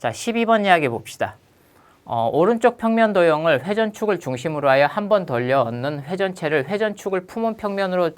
자, 12번 이야기 봅시다. 어, 오른쪽 평면 도형을 회전축을 중심으로 하여 한 번 돌려 얻는 회전체를 회전축을 품은 평면으로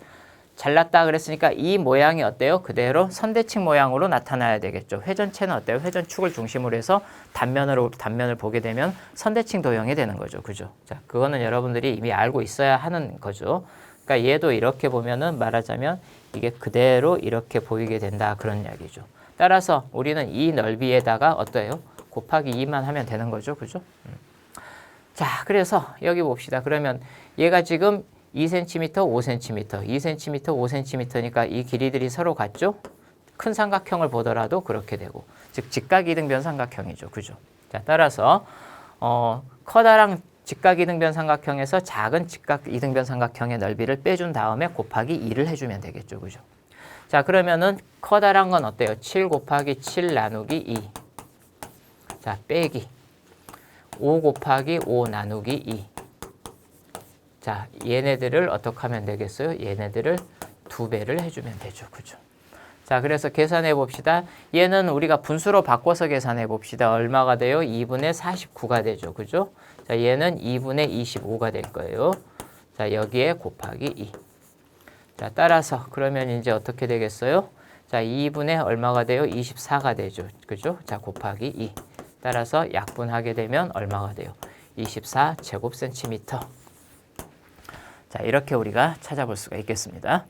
잘랐다 그랬으니까 이 모양이 어때요? 그대로 선대칭 모양으로 나타나야 되겠죠. 회전체는 어때요? 회전축을 중심으로 해서 단면으로 단면을 보게 되면 선대칭 도형이 되는 거죠. 그죠? 자, 그거는 여러분들이 이미 알고 있어야 하는 거죠. 그러니까 얘도 이렇게 보면은 말하자면 이게 그대로 이렇게 보이게 된다 그런 이야기죠. 따라서 우리는 이 넓이에다가 어때요? 곱하기 2만 하면 되는 거죠. 그죠? 음. 자, 그래서 여기 봅시다. 그러면 얘가 지금 2cm, 5cm, 2cm, 5cm니까 이 길이들이 서로 같죠? 큰 삼각형을 보더라도 그렇게 되고, 즉 직각이등변 삼각형이죠. 그죠? 자, 따라서 어, 커다란 직각이등변 삼각형에서 작은 직각이등변 삼각형의 넓이를 빼준 다음에 곱하기 2를 해주면 되겠죠. 그죠? 자, 그러면은 커다란 건 어때요? 7 곱하기 7 나누기 2. 자, 빼기 5 곱하기 5 나누기 2. 자, 얘네들을 어떻게 하면 되겠어요? 얘네들을 두 배를 해주면 되죠. 그죠? 자, 그래서 계산해 봅시다. 얘는 우리가 분수로 바꿔서 계산해 봅시다. 얼마가 돼요? 2분의 49가 되죠. 그죠? 자, 얘는 2분의 25가 될 거예요. 자, 여기에 곱하기 2. 자, 따라서 그러면 이제 어떻게 되겠어요? 자, 2분의 얼마가 돼요? 24가 되죠. 그죠? 자, 곱하기 2. 따라서 약분하게 되면 얼마가 돼요? 24 제곱센티미터. 자, 이렇게 우리가 찾아볼 수가 있겠습니다.